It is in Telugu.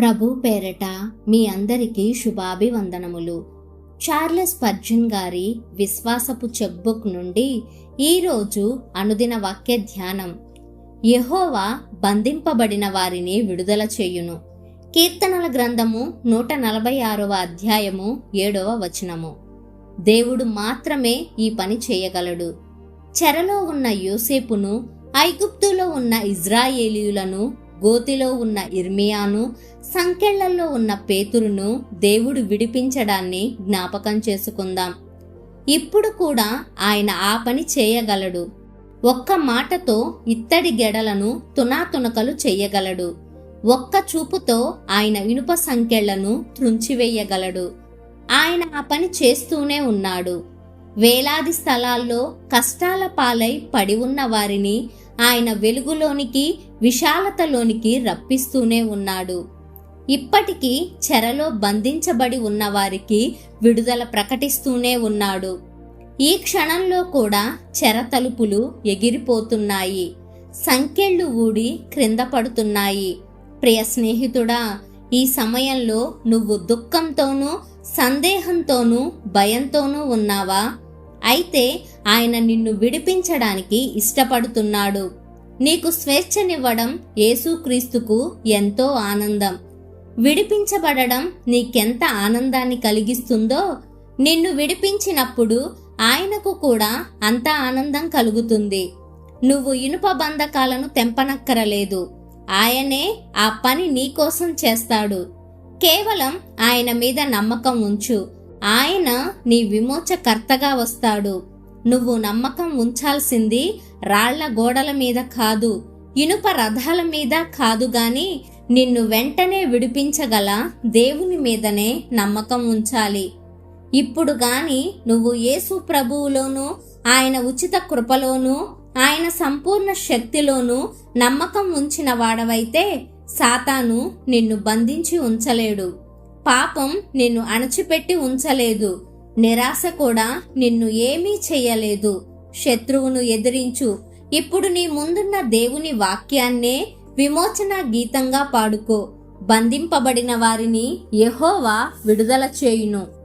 ప్రభు పేరట మీ అందరికీ శుభాభివందనములు. చార్లెస్ పర్జన్ గారి విశ్వాసపు చెక్బుక్ నుండి ఈరోజు అనుదిన వాక్య ధ్యానం. యహోవా బంధింపబడిన వారిని విడుదల చేయును. కీర్తనల గ్రంథము నూట నలభై ఆరవ అధ్యాయము ఏడవ వచనము. దేవుడు మాత్రమే ఈ పని చేయగలడు. చెరలో ఉన్న యోసేపును ఐగుప్తులో ఉన్న ఇజ్రాయేలీయులను గోతిలో ఉన్న ఇర్మియాను సంకెళ్ళలో ఉన్న పేతురును దేవుడు విడిపించడాన్ని జ్ఞాపకం చేసుకుందాం. ఇప్పుడు కూడా ఆయన ఆ పని చేయగలడు. ఒక్క మాటతో ఇత్తడి గెడలను తునాతునకలు చేయగలడు. ఒక్క చూపుతో ఆయన ఇనుప సంకెళ్ళను త్రుంచివేయగలడు. ఆయన ఆ పని చేస్తూనే ఉన్నాడు. వేలాది స్థలాల్లో కష్టాల పాలై పడి ఉన్న వారిని ఆయన వెలుగులోనికి విశాలతలోనికి రప్పిస్తూనే ఉన్నాడు. ఇప్పటికీ చెరలో బంధించబడి ఉన్న వారికి విడుదల ప్రకటిస్తూనే ఉన్నాడు. ఈ క్షణంలో కూడా చెర తలుపులు ఎగిరిపోతున్నాయి. సంకెళ్ళు ఊడి క్రింద పడుతున్నాయి. ప్రియ స్నేహితుడా ఈ సమయంలో నువ్వు దుఃఖంతోనూ సందేహంతోనూ భయంతోనూ ఉన్నావా? అయితే ఆయన నిన్ను విడిపించడానికి ఇష్టపడుతున్నాడు. నీకు స్వేచ్ఛనివ్వడం యేసుక్రీస్తుకు ఎంతో ఆనందం. విడిపించబడడం నీకెంత ఆనందాన్ని కలిగిస్తుందో నిన్ను విడిపించినప్పుడు ఆయనకు కూడా అంత ఆనందం కలుగుతుంది. నువ్వు ఇనుప బంధకాలను తెంపనక్కరలేదు. ఆయనే ఆ పని నీకోసం చేస్తాడు. కేవలం ఆయన మీద నమ్మకం ఉంచు. ఆయన నీ విమోచకర్తగా వస్తాడు. నువ్వు నమ్మకం ఉంచాల్సింది రాళ్ళ గోడల మీద కాదు ఇనుప రథాల మీద కాదు గాని నిన్ను వెంటనే విడిపించగల దేవుని మీదనే నమ్మకం ఉంచాలి. ఇప్పుడు గాని నువ్వు యేసు ప్రభువులోనూ ఆయన ఉచిత కృపలోనూ ఆయన సంపూర్ణ శక్తిలోనూ నమ్మకం ఉంచిన వాడవైతే సాతాను నిన్ను బంధించి ఉంచలేడు. పాపం నిన్ను అణచిపెట్టి ఉంచలేదు. నిరాశ కూడా నిన్ను ఏమీ చేయలేదు. శత్రువును ఎదిరించు. ఇప్పుడు నీ ముందున్న దేవుని వాక్యాన్నే విమోచన గీతంగా పాడుకో. బంధింపబడిన వారిని యహోవా విడుదల చేయును.